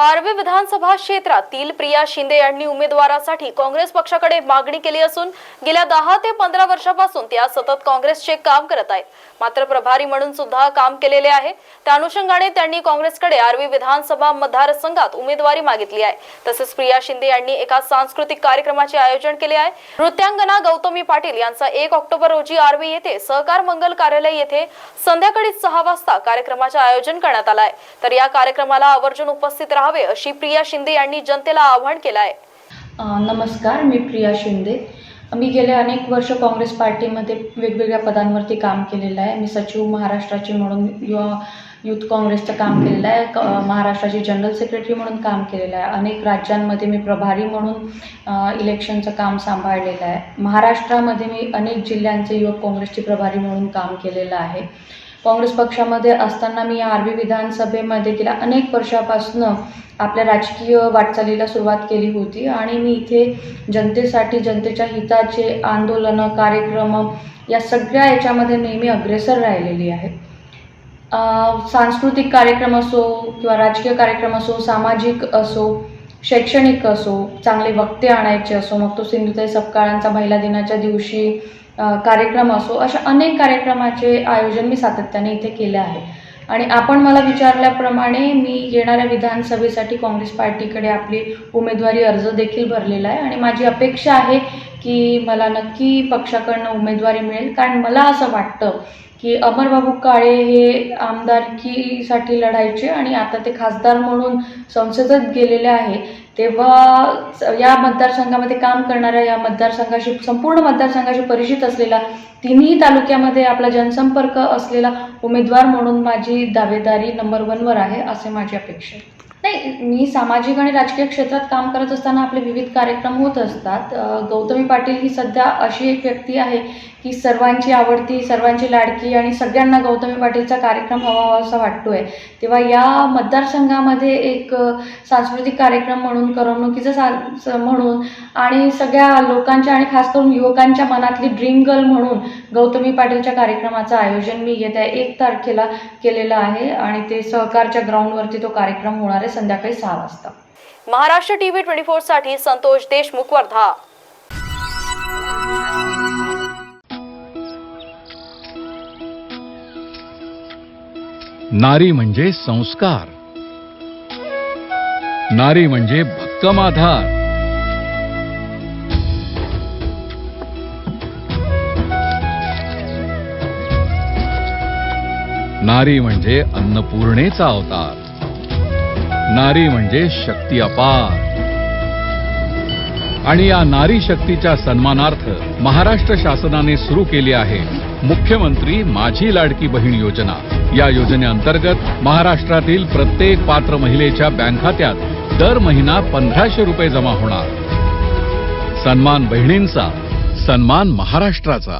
आर्वी विधानसभा क्षेत्रातील प्रिया शिंदे यांनी उमेदवारासाठी काँग्रेस पक्षाकडे मागणी केली असून गेल्या दहा ते पंधरा वर्षापासून त्या सतत काँग्रेसचे काम करत आहेत. मात्र प्रभारी म्हणून सुद्धा काम केलेले आहे. त्या अनुषंगाने त्यांनी काँग्रेसकडे आर्वी विधानसभा मतदारसंघात उमेदवारी मागितली आहे. तसेच प्रिया शिंदे यांनी एका सांस्कृतिक कार्यक्रमाचे आयोजन केले आहे. नृत्यांगना गौतमी पाटील यांचा एक ऑक्टोबर रोजी आर्वी येथे सहकार मंगल कार्यालय येथे संध्याकाळी सहा वाजता कार्यक्रमाचे आयोजन करण्यात आलं आहे. तर या कार्यक्रमाला आवर्जून उपस्थित राहावे अशी प्रिया शिंदे यांनी जनतेला आवाहन केलं आहे नमस्कार मी प्रिया शिंदे. मी गेले अनेक वर्ष काँग्रेस पार्टीमध्ये वेगवेगळ्या पदांवरती काम केलेलं आहे. मी सचिव महाराष्ट्राची म्हणून युवा युथ काँग्रेसचं काम केलेलं आहे. क महाराष्ट्राची जनरल सेक्रेटरी म्हणून काम केलेलं आहे. अनेक राज्यांमध्ये मी प्रभारी म्हणून इलेक्शनचं काम सांभाळलेलं आहे. महाराष्ट्रामध्ये मी अनेक जिल्ह्यांचे युवक काँग्रेसचे प्रभारी म्हणून काम केलेलं आहे. काँग्रेस पक्षामध्ये असताना मी या आर्वी विधानसभेमध्ये गेल्या अनेक वर्षापासून आपल्या राजकीय वाटचालीला सुरुवात केली होती आणि मी इथे जनतेसाठी जनतेच्या हिताचे आंदोलनं कार्यक्रम या सगळ्या याच्यामध्ये नेहमी अग्रेसर राहिलेली आहे. सांस्कृतिक कार्यक्रम असो किंवा राजकीय कार्यक्रम असो सामाजिक असो शैक्षणिक असो चांगले वक्ते आणायचे असो मग तो सिंधुताई सपकाळांचा महिला दिनाच्या दिवशी कार्यक्रम असो अशा अनेक कार्यक्रमाचे आयोजन मी सातत्याने इथे केले आहे. आणि आपण मला विचारल्याप्रमाणे मी येणाऱ्या विधानसभेसाठी काँग्रेस पार्टीकडे आपली उमेदवारी अर्ज देखील भरलेला आहे. आणि माझी अपेक्षा आहे की मला नक्की पक्षाकडनं उमेदवारी मिळेल. कारण मला असं वाटतं की अमरबाबू काळे हे आमदारकीसाठी लढायचे आणि आता ते खासदार म्हणून संसदेत गेलेले आहे. तेव्हा या मतदारसंघामध्ये काम करणाऱ्या या मतदारसंघाशी संपूर्ण मतदारसंघाशी परिचित असलेला तिन्ही तालुक्यामध्ये आपला जनसंपर्क असलेला उमेदवार म्हणून माझी दावेदारी नंबर वनवर आहे असे माझी अपेक्षा आहे. नाही मी सामाजिक आणि राजकीय क्षेत्रात काम करत असताना आपले विविध कार्यक्रम होत असतात. गौतमी पाटील ही सध्या अशी एक व्यक्ती आहे की सर्वांची आवडती सर्वांची लाडकी आणि सगळ्यांना गौतमी पाटीलचा कार्यक्रम हवा हवा असा वाटतो आहे तेव्हा या मतदारसंघामध्ये एक सांस्कृतिक कार्यक्रम म्हणून करमणुकीचं सा म्हणून आणि सगळ्या लोकांच्या आणि खास करून युवकांच्या मनातली ड्रीम गर्ल म्हणून गौतमी पाटीलच्या कार्यक्रमाचं आयोजन मी येत्या एक तारखेला केलेलं आहे आणि ते सहकारच्या ग्राउंडवरती तो कार्यक्रम होणार आहे. संध्याकाळी सहा वाजता. महाराष्ट्र टीव्ही ट्वेंटी फोरसाठी संतोष देशमुख वर्धा. नारी म्हणजे संस्कार. नारी म्हणजे भक्कम आधार नारी म्हणजे अन्नपूर्णेचा अवतार. नारी म्हणजे शक्ती अपार. आणि या नारी शक्तीच्या सन्मानार्थ महाराष्ट्र शासनाने सुरू केली आहे मुख्यमंत्री माझी लाडकी बहीण योजना. या योजनेअंतर्गत महाराष्ट्रातील प्रत्येक पात्र महिलेच्या बँक खात्यात दर महिना पंधराशे रुपये जमा होणार. सन्मान बहिणींचा सन्मान महाराष्ट्राचा.